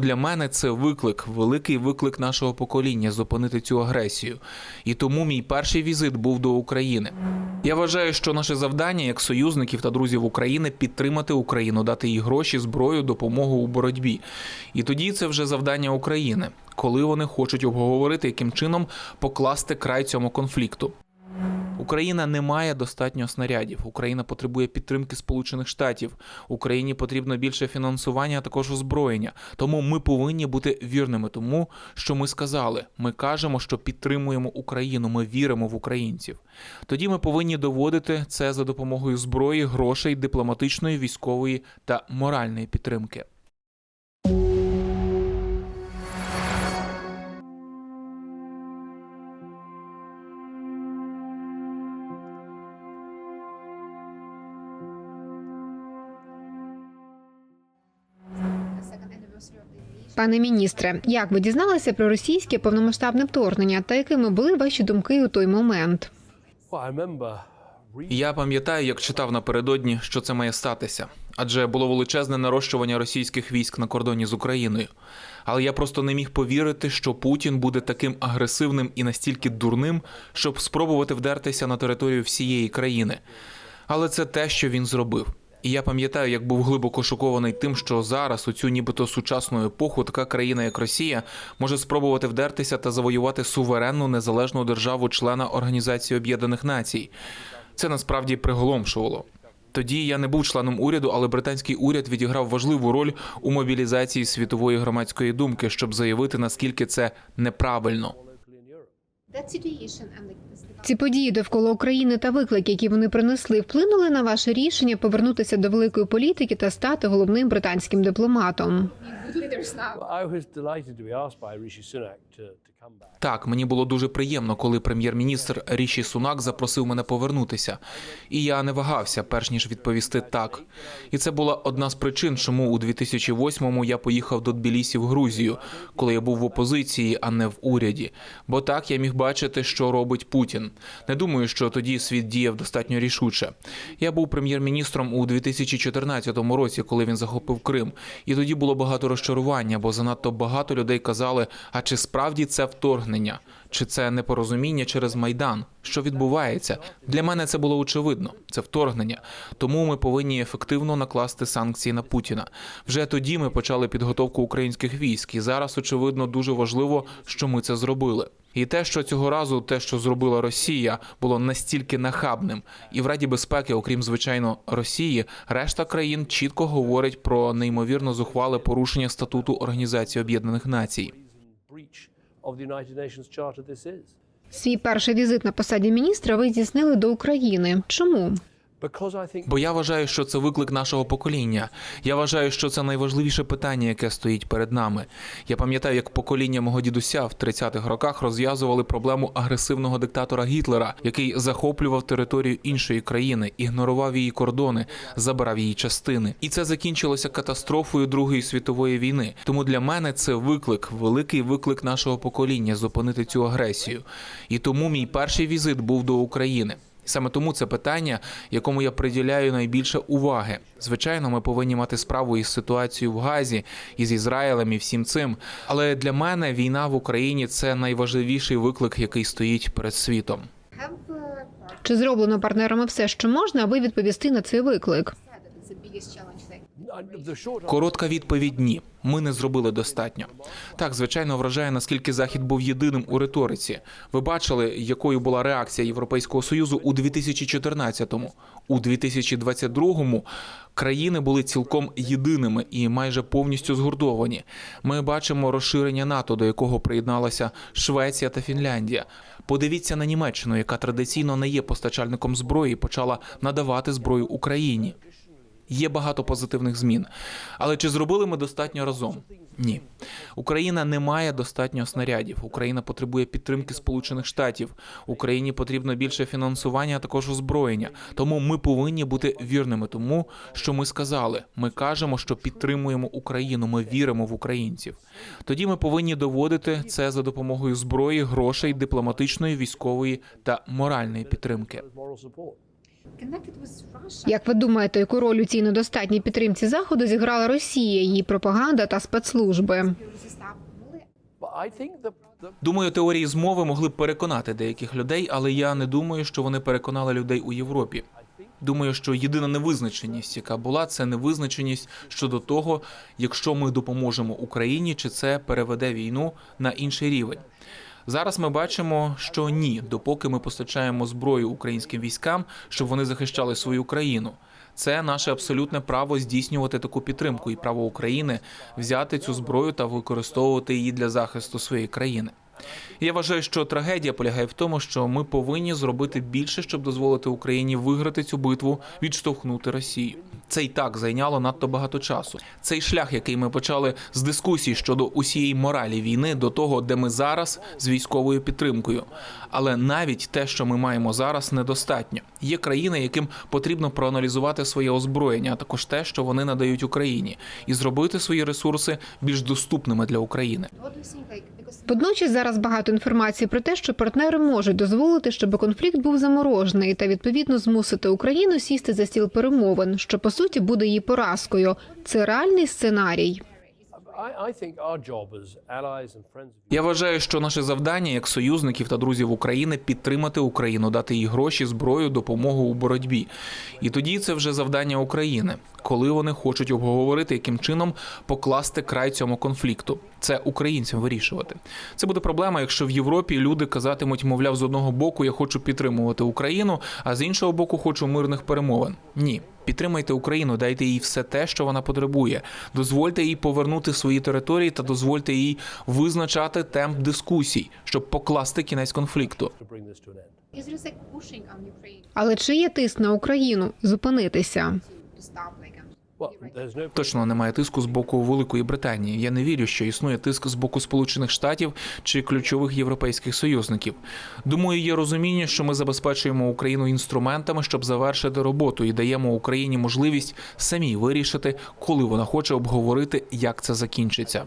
Для мене це виклик, великий виклик нашого покоління зупинити цю агресію. І тому мій перший візит був до України. Я вважаю, що наше завдання як союзників та друзів України підтримати Україну, дати їй гроші, зброю, допомогу у боротьбі. І тоді це вже завдання України, коли вони хочуть обговорити, яким чином покласти край цьому конфлікту. Україна не має достатньо снарядів. Україна потребує підтримки Сполучених Штатів. Україні потрібно більше фінансування, а також озброєння. Тому ми повинні бути вірними тому, що ми сказали. Ми кажемо, що підтримуємо Україну. Ми віримо в українців. Тоді ми повинні доводити це за допомогою зброї, грошей, дипломатичної, військової та моральної підтримки. Пане міністре, як ви дізналися про російське повномасштабне вторгнення та якими були ваші думки у той момент? Я пам'ятаю, як читав напередодні, що це має статися, адже було величезне нарощування російських військ на кордоні з Україною. Але я просто не міг повірити, що Путін буде таким агресивним і настільки дурним, щоб спробувати вдертися на територію всієї країни. Але це те, що він зробив. І я пам'ятаю, як був глибоко шокований тим, що зараз, у цю нібито сучасну епоху, така країна, як Росія, може спробувати вдертися та завоювати суверенну незалежну державу члена Організації Об'єднаних Націй. Це насправді приголомшувало. Тоді я не був членом уряду, але британський уряд відіграв важливу роль у мобілізації світової громадської думки, щоб заявити наскільки це неправильно. Ці події довкола України та виклики, які вони принесли, вплинули на ваше рішення повернутися до великої політики та стати головним британським дипломатом. Так, мені було дуже приємно, коли прем'єр-міністр Ріші Сунак запросив мене повернутися. І я не вагався, перш ніж відповісти так. І це була одна з причин, чому у 2008-му я поїхав до Тбілісі в Грузію, коли я був в опозиції, а не в уряді. Бо так я міг бачити, що робить Путін. Не думаю, що тоді світ діяв достатньо рішуче. Я був прем'єр-міністром у 2014 році, коли він захопив Крим. І тоді було багато розчарування, бо занадто багато людей казали: а чи справді це вторгнення? Чи це непорозуміння через майдан? Що відбувається? Для мене це було очевидно. Це вторгнення. Тому ми повинні ефективно накласти санкції на Путіна. Вже тоді ми почали підготовку українських військ, і зараз очевидно дуже важливо, що ми це зробили. І те, що цього разу те, що зробила Росія, було настільки нахабним, і в Раді безпеки, окрім звичайно Росії, решта країн чітко говорить про неймовірно зухвале порушення статуту Організації Об'єднаних Націй. Свій перший візит на посаді міністра ви здійснили до України. Чому? Бо я вважаю, що це виклик нашого покоління. Я вважаю, що це найважливіше питання, яке стоїть перед нами. Я пам'ятаю, як покоління мого дідуся в 30-х роках розв'язували проблему агресивного диктатора Гітлера, який захоплював територію іншої країни, ігнорував її кордони, забирав її частини. І це закінчилося катастрофою Другої світової війни. Тому для мене це виклик, великий виклик нашого покоління зупинити цю агресію. І тому мій перший візит був до України. Саме тому це питання, якому я приділяю найбільше уваги. Звичайно, ми повинні мати справу із ситуацією в Газі, із Ізраїлем і всім цим. Але для мене війна в Україні це найважливіший виклик, який стоїть перед світом. Чи зроблено партнерами все, що можна, аби відповісти на цей виклик? Коротка відповідь ні. Ми не зробили достатньо. Так, звичайно, вражає, наскільки захід був єдиним у риториці. Ви бачили, якою була реакція Європейського союзу у 2014-му. У 2022-му країни були цілком єдиними і майже повністю згуртовані. Ми бачимо розширення НАТО, до якого приєдналася Швеція та Фінляндія. Подивіться на Німеччину, яка традиційно не є постачальником зброї, почала надавати зброю Україні. Є багато позитивних змін. Але чи зробили ми достатньо разом? Ні. Україна не має достатньо снарядів. Україна потребує підтримки Сполучених Штатів. Україні потрібно більше фінансування, а також озброєння. Тому ми повинні бути вірними тому, що ми сказали. Ми кажемо, що підтримуємо Україну. Ми віримо в українців. Тоді ми повинні доводити це за допомогою зброї, грошей, дипломатичної, військової та моральної підтримки. Як ви думаєте, яку роль у цій недостатній підтримці заходу зіграла Росія, її пропаганда та спецслужби? Думаю, теорії змови могли б переконати деяких людей, але я не думаю, що вони переконали людей у Європі. Думаю, що єдина невизначеність, яка була, це невизначеність щодо того, якщо ми допоможемо Україні, чи це переведе війну на інший рівень. Зараз ми бачимо, що ні, допоки ми постачаємо зброю українським військам, щоб вони захищали свою країну. Це наше абсолютне право здійснювати таку підтримку і право України взяти цю зброю та використовувати її для захисту своєї країни. Я вважаю, що трагедія полягає в тому, що ми повинні зробити більше, щоб дозволити Україні виграти цю битву, відштовхнути Росію. Це і так зайняло надто багато часу. Цей шлях, який ми почали з дискусій щодо усієї моралі війни, до того, де ми зараз з військовою підтримкою. Але навіть те, що ми маємо зараз, недостатньо. Є країни, яким потрібно проаналізувати своє озброєння, а також те, що вони надають Україні, і зробити свої ресурси більш доступними для України. Водночас зараз багато інформації про те, що партнери можуть дозволити, щоб конфлікт був заморожений та відповідно змусити Україну сісти за стіл перемовин, що по суті буде її поразкою. Це реальний сценарій. Я вважаю, що наше завдання як союзників та друзів України підтримати Україну, дати їй гроші, зброю, допомогу у боротьбі. І тоді це вже завдання України, коли вони хочуть обговорити, яким чином покласти край цьому конфлікту. Це українцям вирішувати. Це буде проблема, якщо в Європі люди казатимуть, мовляв, з одного боку я хочу підтримувати Україну, а з іншого боку хочу мирних перемовин. Ні. Підтримайте Україну, дайте їй все те, що вона потребує. Дозвольте їй повернути свої території та дозвольте їй визначати темп дискусій, щоб покласти кінець конфлікту. Але чи є тиск на Україну зупинитися? Точно немає тиску з боку Великої Британії. Я не вірю, що існує тиск з боку Сполучених Штатів чи ключових європейських союзників. Думаю, є розуміння, що ми забезпечуємо Україну інструментами, щоб завершити роботу, і даємо Україні можливість самій вирішити, коли вона хоче обговорити, як це закінчиться.